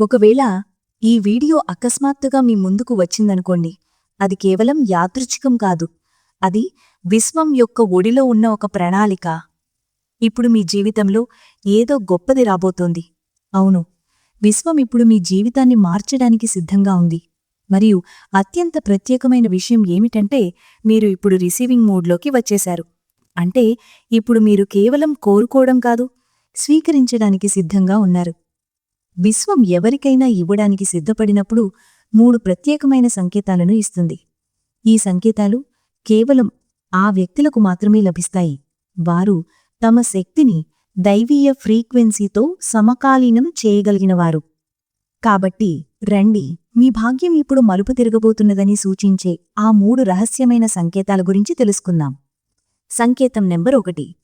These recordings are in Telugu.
ఒకవేళ ఈ వీడియో అకస్మాత్తుగా మీ ముందుకు వచ్చిందనుకోండి అది కేవలం యాదృచ్ఛికం కాదు. అది విశ్వం యొక్క ఒడిలో ఉన్న ఒక ప్రణాళిక. ఇప్పుడు మీ జీవితంలో ఏదో గొప్పది రాబోతోంది. అవును విశ్వం ఇప్పుడు మీ జీవితాన్ని మార్చడానికి సిద్ధంగా ఉంది. మరియు అత్యంత ప్రత్యేకమైన విషయం ఏమిటంటే మీరు ఇప్పుడు రిసీవింగ్ మోడ్లోకి వచ్చేశారు. అంటే ఇప్పుడు మీరు కేవలం కోరుకోవడం కాదు స్వీకరించడానికి సిద్ధంగా ఉన్నారు. విశ్వం ఎవరికైనా ఇవ్వడానికి సిద్ధపడినప్పుడు మూడు ప్రత్యేకమైన సంకేతాలను ఇస్తుంది. ఈ సంకేతాలు కేవలం ఆ వ్యక్తులకు మాత్రమే లభిస్తాయి. వారు తమ శక్తిని దైవీయ ఫ్రీక్వెన్సీతో సమకాలీనం చేయగలిగినవారు. కాబట్టి రండి మీ భాగ్యం ఇప్పుడు మలుపు తిరగబోతున్నదని సూచించే ఆ మూడు రహస్యమైన సంకేతాల గురించి తెలుసుకుందాం. సంకేతం నెంబర్ ఒకటి.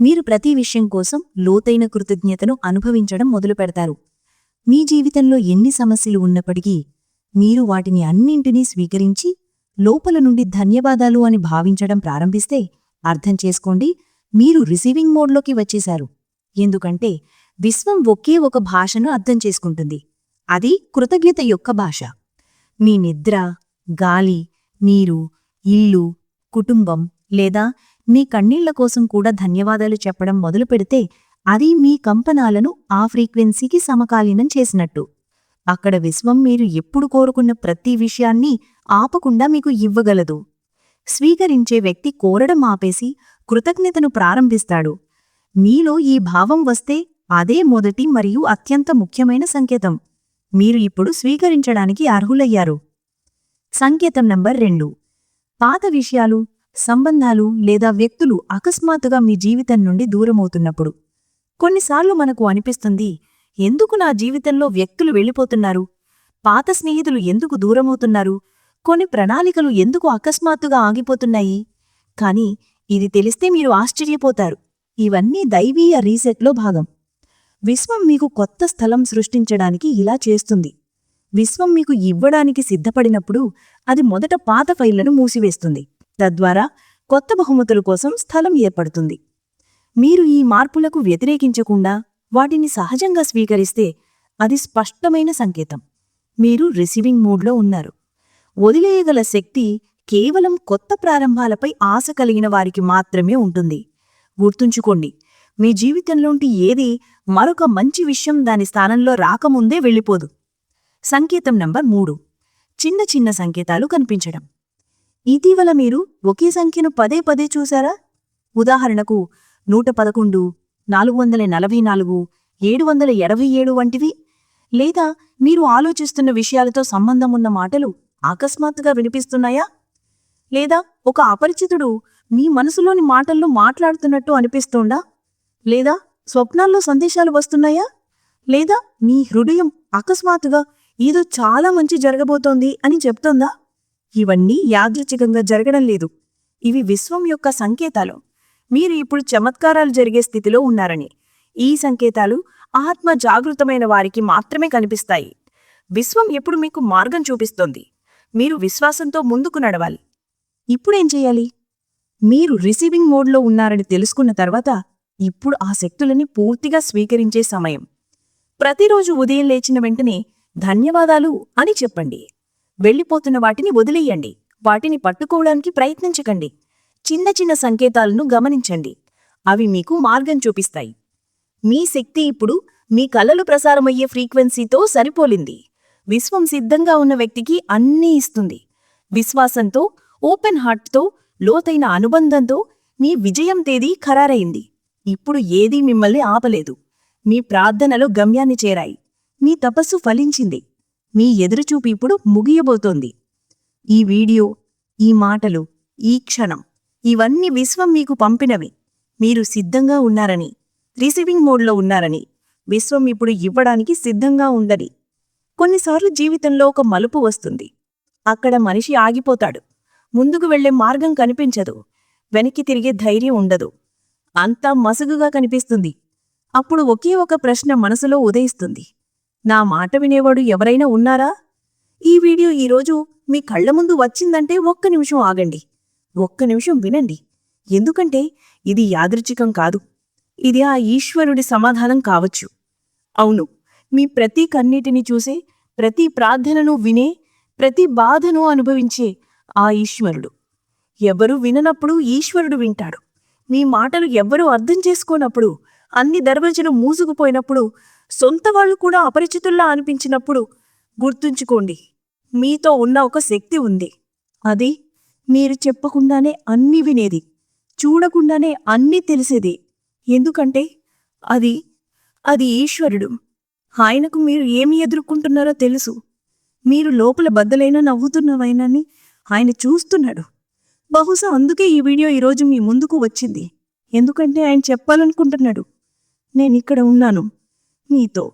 మీరు ప్రతి విషయం కోసం లోతైన కృతజ్ఞతను అనుభవించడం మొదలుపెడతారు. మీ జీవితంలో ఎన్ని సమస్యలు ఉన్నప్పటికీ మీరు వాటిని అన్నింటినీ స్వీకరించి లోపల నుండి ధన్యవాదాలు అని భావించడం ప్రారంభిస్తే అర్థం చేసుకోండి మీరు రిసీవింగ్ మోడ్లోకి వచ్చేశారు. ఎందుకంటే విశ్వం ఒకే ఒక భాషను అర్థం చేసుకుంటుంది. అది కృతజ్ఞత యొక్క భాష. మీ నిద్ర గాలి నీరు ఇల్లు కుటుంబం లేదా మీ కన్నీళ్ళ కోసం కూడా ధన్యవాదాలు చెప్పడం మొదలుపెడితే అది మీ కంపనాలను ఆ ఫ్రీక్వెన్సీకి సమకాలీనం చేసినట్టు. అక్కడ విశ్వం మీరు ఎప్పుడు కోరుకున్న ప్రతి విషయాన్ని ఆపకుండా మీకు ఇవ్వగలదు. స్వీకరించే వ్యక్తి కోరడం ఆపేసి కృతజ్ఞతను ప్రారంభిస్తాడు. మీలో ఈ భావం వస్తే అదే మొదటి మరియు అత్యంత ముఖ్యమైన సంకేతం. మీరు ఇప్పుడు స్వీకరించడానికి అర్హులయ్యారు. సంకేతం నంబర్ రెండు. పాత విషయాలు సంబంధాలు లేదా వ్యక్తులు అకస్మాత్తుగా మీ జీవితం నుండి దూరమవుతున్నప్పుడు. కొన్నిసార్లు మనకు అనిపిస్తుంది ఎందుకు నా జీవితంలో వ్యక్తులు వెళ్ళిపోతున్నారు? పాత స్నేహితులు ఎందుకు దూరమవుతున్నారు? కొన్ని ప్రణాళికలు ఎందుకు అకస్మాత్తుగా ఆగిపోతున్నాయి? కాని ఇది తెలిస్తే మీరు ఆశ్చర్యపోతారు. ఇవన్నీ దైవీయ రీసెట్లో భాగం. విశ్వం మీకు కొత్త స్థలం సృష్టించడానికి ఇలా చేస్తుంది. విశ్వం మీకు ఇవ్వడానికి సిద్ధపడినప్పుడు అది మొదట పాత ఫైళ్ళను మూసివేస్తుంది. తద్వారా కొత్త బహుమతుల కోసం స్థలం ఏర్పడుతుంది. మీరు ఈ మార్పులకు వ్యతిరేకించకుండా వాటిని సహజంగా స్వీకరిస్తే అది స్పష్టమైన సంకేతం. మీరు రిసీవింగ్ మూడ్లో ఉన్నారు. వదిలేయగల శక్తి కేవలం కొత్త ప్రారంభాలపై ఆశ కలిగిన వారికి మాత్రమే ఉంటుంది. గుర్తుంచుకోండి మీ జీవితంలోంటి ఏది మరొక మంచి విషయం దాని స్థానంలో రాకముందే వెళ్ళిపోదు. సంకేతం నంబర్ మూడు. చిన్న చిన్న సంకేతాలు కనిపించడం. ఇటీవల మీరు ఒకే సంఖ్యను పదే పదే చూశారా ఉదాహరణకు నూట పదకొండు నాలుగు వందల నలభై నాలుగు ఏడు వందల ఇరవై ఏడు వంటివి? లేదా మీరు ఆలోచిస్తున్న విషయాలతో సంబంధం ఉన్న మాటలు అకస్మాత్తుగా వినిపిస్తున్నాయా? లేదా ఒక అపరిచితుడు మీ మనసులోని మాటల్లో మాట్లాడుతున్నట్టు అనిపిస్తోందా? లేదా స్వప్నాల్లో సందేశాలు వస్తున్నాయా? లేదా మీ హృదయం అకస్మాత్తుగా ఏదో చాలా మంచి జరగబోతోంది అని చెప్తోందా? ఇవన్నీ యాదృచ్ఛికంగా జరగడం లేదు. ఇవి విశ్వం యొక్క సంకేతాలు. మీరు ఇప్పుడు చమత్కారాలు జరిగే స్థితిలో ఉన్నారని. ఈ సంకేతాలు ఆత్మ జాగృతమైన వారికి మాత్రమే కనిపిస్తాయి. విశ్వం ఎప్పుడు మీకు మార్గం చూపిస్తోంది. మీరు విశ్వాసంతో ముందుకు నడవాలి. ఇప్పుడేం చేయాలి? మీరు రిసీవింగ్ మోడ్లో ఉన్నారని తెలుసుకున్న తర్వాత ఇప్పుడు ఆ శక్తులని పూర్తిగా స్వీకరించే సమయం. ప్రతిరోజు ఉదయం లేచిన వెంటనే ధన్యవాదాలు అని చెప్పండి. వెళ్ళిపోతున్న వాటిని వదిలేయండి. వాటిని పట్టుకోవడానికి ప్రయత్నించకండి. చిన్న చిన్న సంకేతాలను గమనించండి. అవి మీకు మార్గం చూపిస్తాయి. మీ శక్తి ఇప్పుడు మీ కలలు ప్రసారమయ్యే ఫ్రీక్వెన్సీతో సరిపోలింది. విశ్వం సిద్ధంగా ఉన్న వ్యక్తికి అన్నీ ఇస్తుంది. విశ్వాసంతో ఓపెన్ హార్ట్తో లోతైన అనుబంధంతో మీ విజయం తేదీ ఖరారైంది. ఇప్పుడు ఏదీ మిమ్మల్ని ఆపలేదు. మీ ప్రార్థనలు గమ్యాన్ని చేరాయి. మీ తపస్సు ఫలించింది. మీ ఎదురుచూపు ఇప్పుడు ముగియబోతోంది. ఈ వీడియో ఈ మాటలు ఈ క్షణం ఇవన్నీ విశ్వం మీకు పంపినవి. మీరు సిద్ధంగా ఉన్నారని రిసీవింగ్ మోడ్లో ఉన్నారని విశ్వం ఇప్పుడు ఇవ్వడానికి సిద్ధంగా ఉందని. కొన్నిసార్లు జీవితంలో ఒక మలుపు వస్తుంది. అక్కడ మనిషి ఆగిపోతాడు. ముందుకు వెళ్ళే మార్గం కనిపించదు. వెనక్కి తిరిగే ధైర్యం ఉండదు. అంతా మసుగుగా కనిపిస్తుంది. అప్పుడు ఒకే ఒక ప్రశ్న మనసులో ఉదయిస్తుంది. నా మాట వినేవాడు ఎవరైనా ఉన్నారా? ఈ వీడియో ఈరోజు మీ కళ్ళ ముందు వచ్చిందంటే ఒక్క నిమిషం ఆగండి. ఒక్క నిమిషం వినండి. ఎందుకంటే ఇది యాదృచ్ఛికం కాదు. ఇది ఆ ఈశ్వరుడి సమాధానం కావచ్చు. అవును మీ ప్రతి కన్నీటిని చూసే ప్రతి ప్రార్థనను వినే ప్రతి బాధను అనుభవించే ఆ ఈశ్వరుడు. ఎవరు విననప్పుడు ఈశ్వరుడు వింటాడు. మీ మాటలు ఎవ్వరూ అర్థం చేసుకోనప్పుడు అన్ని దర్వాజలు మూసుకుపోయినప్పుడు సొంత వాళ్ళు కూడా అపరిచితుల్లా అనిపించినప్పుడు గుర్తుంచుకోండి. మీతో ఉన్న ఒక శక్తి ఉంది. అది మీరు చెప్పకుండానే అన్ని వినేది చూడకుండానే అన్నీ తెలిసేది. ఎందుకంటే అది అది ఈశ్వరుడు. ఆయనకు మీరు ఏమి ఎదుర్కొంటున్నారో తెలుసు. మీరు లోపల బద్దలైనా నవ్వుతున్నవైనని ఆయన చూస్తున్నాడు. బహుశా అందుకే ఈ వీడియో ఈరోజు మీ ముందుకు వచ్చింది. ఎందుకంటే ఆయన చెప్పాలనుకుంటున్నాడు. నేను ఇక్కడ ఉన్నాను. మీతో.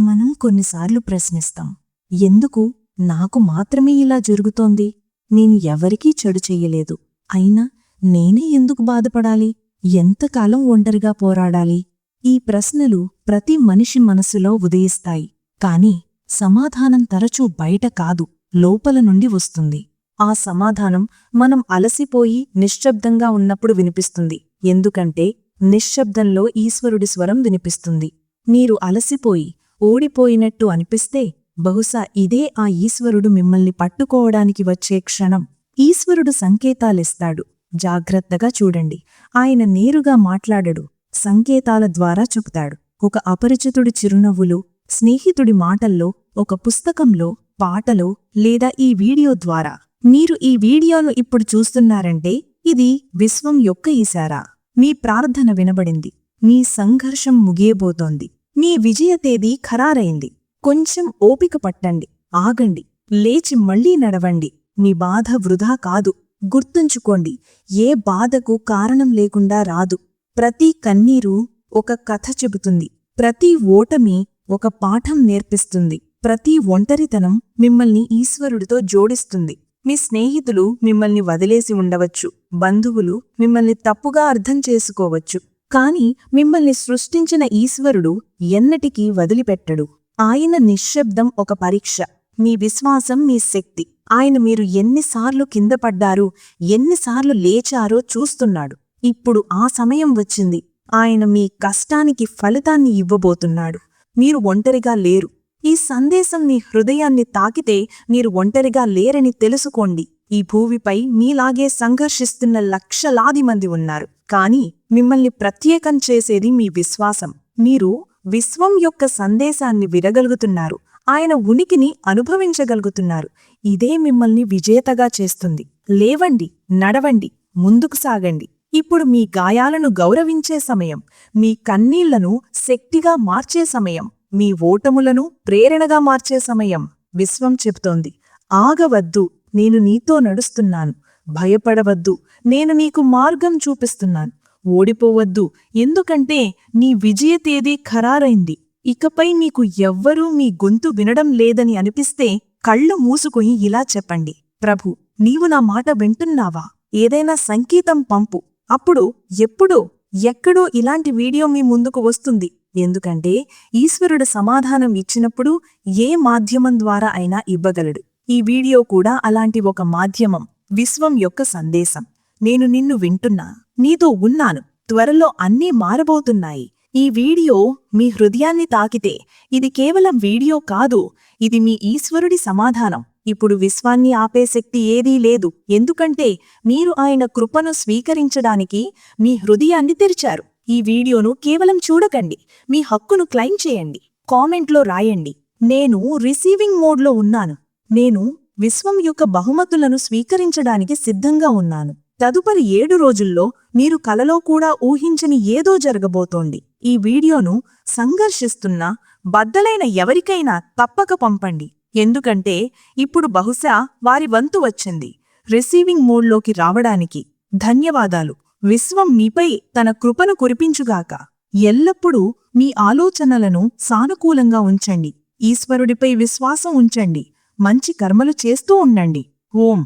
మనం కొన్నిసార్లు ప్రశ్నిస్తాం. ఎందుకు? నాకు మాత్రమే ఇలా జరుగుతోంది. నేను ఎవరికీ చెడు చెయ్యలేదు. అయినా నేనే ఎందుకు బాధపడాలి? ఎంతకాలం ఒంటరిగా పోరాడాలి? ఈ ప్రశ్నలు ప్రతి మనిషి మనసులో ఉదయిస్తాయి. కాని సమాధానం తరచూ బయట కాదు లోపల నుండి వస్తుంది. ఆ సమాధానం మనం అలసిపోయి నిశ్శబ్దంగా ఉన్నప్పుడు వినిపిస్తుంది. ఎందుకంటే నిశ్శబ్దంలో ఈశ్వరుడి స్వరం వినిపిస్తుంది. మీరు అలసిపోయి ఓడిపోయినట్టు అనిపిస్తే బహుశా ఇదే ఆ ఈశ్వరుడు మిమ్మల్ని పట్టుకోవడానికి వచ్చే క్షణం. ఈశ్వరుడు సంకేతాలిస్తాడు. జాగ్రత్తగా చూడండి. ఆయన నేరుగా మాట్లాడడు. సంకేతాల ద్వారా చెబుతాడు. ఒక అపరిచితుడి చిరునవ్వులు స్నేహితుడి మాటల్లో ఒక పుస్తకంలో పాటలో లేదా ఈ వీడియో ద్వారా. మీరు ఈ వీడియోను ఇప్పుడు చూస్తున్నారంటే ఇది విశ్వం యొక్క ఈశారా. మీ ప్రార్థన వినబడింది. మీ సంఘర్షం ముగియబోతోంది. మీ విజయ తేదీ ఖరారైంది. కొంచెం ఓపిక పట్టండి ఆగండి లేచి మళ్ళీ నడవండి. మీ బాధ వృధా కాదు. గుర్తుంచుకోండి ఏ బాధకు కారణం లేకుండా రాదు. ప్రతి కన్నీరు ఒక కథ చెబుతుంది. ప్రతి ఓటమి ఒక పాఠం నేర్పిస్తుంది. ప్రతి ఒంటరితనం మిమ్మల్ని ఈశ్వరుడితో జోడిస్తుంది. మీ స్నేహితులు మిమ్మల్ని వదిలేసి ఉండవచ్చు. బంధువులు మిమ్మల్ని తప్పుగా అర్థం చేసుకోవచ్చు. కాని మిమ్మల్ని సృష్టించిన ఈశ్వరుడు ఎన్నటికీ వదిలిపెట్టడు. ఆయన నిశ్శబ్దం ఒక పరీక్ష. మీ విశ్వాసం మీ శక్తి. ఆయన మీరు ఎన్నిసార్లు కింద పడ్డారు ఎన్నిసార్లు లేచారో చూస్తున్నాడు. ఇప్పుడు ఆ సమయం వచ్చింది. ఆయన మీ కష్టానికి ఫలితాన్ని ఇవ్వబోతున్నాడు. మీరు ఒంటరిగా లేరు. ఈ సందేశం మీ హృదయాన్ని తాకితే మీరు ఒంటరిగా లేరని తెలుసుకోండి. ఈ భూమిపై మీలాగే సంఘర్షిస్తున్న లక్షలాది మంది ఉన్నారు. కాని మిమ్మల్ని ప్రత్యేకం చేసేది మీ విశ్వాసం. మీరు విశ్వం యొక్క సందేశాన్ని విరగలుగుతున్నారు ఆయన ఉనికిని అనుభవించగలుగుతున్నారు. ఇదే మిమ్మల్ని విజేతగా చేస్తుంది. లేవండి నడవండి ముందుకు సాగండి. ఇప్పుడు మీ గాయాలను గౌరవించే సమయం. మీ కన్నీళ్ళను శక్తిగా మార్చే సమయం. మీ ఓటములను ప్రేరణగా మార్చే సమయం. విశ్వం చెబుతోంది. ఆగవద్దు నేను నీతో నడుస్తున్నాను. భయపడవద్దు నేను నీకు మార్గం చూపిస్తున్నాను. ఓడిపోవద్దు. ఎందుకంటే నీ విజయ తేదీ ఖరారైంది. ఇకపై నీకు ఎవ్వరూ మీ గొంతు వినడం లేదని అనిపిస్తే కళ్ళు మూసుకుని ఇలా చెప్పండి. ప్రభు నీవు నా మాట వింటున్నావా? ఏదైనా సంకేతం పంపు. అప్పుడు ఎప్పుడో ఎక్కడో ఇలాంటి వీడియో మీ ముందుకు వస్తుంది. ఎందుకంటే ఈశ్వరుడు సమాధానం ఇచ్చినప్పుడు ఏ మాధ్యమం ద్వారా అయినా ఇవ్వగలడు. ఈ వీడియో కూడా అలాంటి ఒక మాధ్యమం విశ్వం యొక్క సందేశం. నేను నిన్ను వింటున్నా. నీతో ఉన్నాను. త్వరలో అన్నీ మారబోతున్నాయి. ఈ వీడియో మీ హృదయాన్ని తాకితే ఇది కేవలం వీడియో కాదు ఇది మీ ఈశ్వరుడి సమాధానం. ఇప్పుడు విశ్వాన్ని ఆపే శక్తి ఏదీ లేదు. ఎందుకంటే మీరు ఆయన కృపను స్వీకరించడానికి మీ హృదయాన్ని తెరిచారు. ఈ వీడియోను కేవలం చూడకండి. మీ హక్కును క్లైమ్ చేయండి. కామెంట్లో రాయండి. నేను రిసీవింగ్ మోడ్లో ఉన్నాను. నేను విశ్వం యొక్క బహుమతులను స్వీకరించడానికి సిద్ధంగా ఉన్నాను. తదుపరి ఏడు రోజుల్లో మీరు కలలో కూడా ఊహించని ఏదో జరగబోతోంది. ఈ వీడియోను సంఘర్షిస్తున్న బద్దలైన ఎవరికైనా తప్పక పంపండి. ఎందుకంటే ఇప్పుడు బహుశా వారి వంతు వచ్చింది. రిసీవింగ్ మోడ్లోకి రావడానికి ధన్యవాదాలు. విశ్వం మీపై తన కృపను కురిపించుగాక. ఎల్లప్పుడూ మీ ఆలోచనలను సానుకూలంగా ఉంచండి. ఈశ్వరుడిపై విశ్వాసం ఉంచండి. మంచి కర్మలు చేస్తూ ఉండండి. ఓం.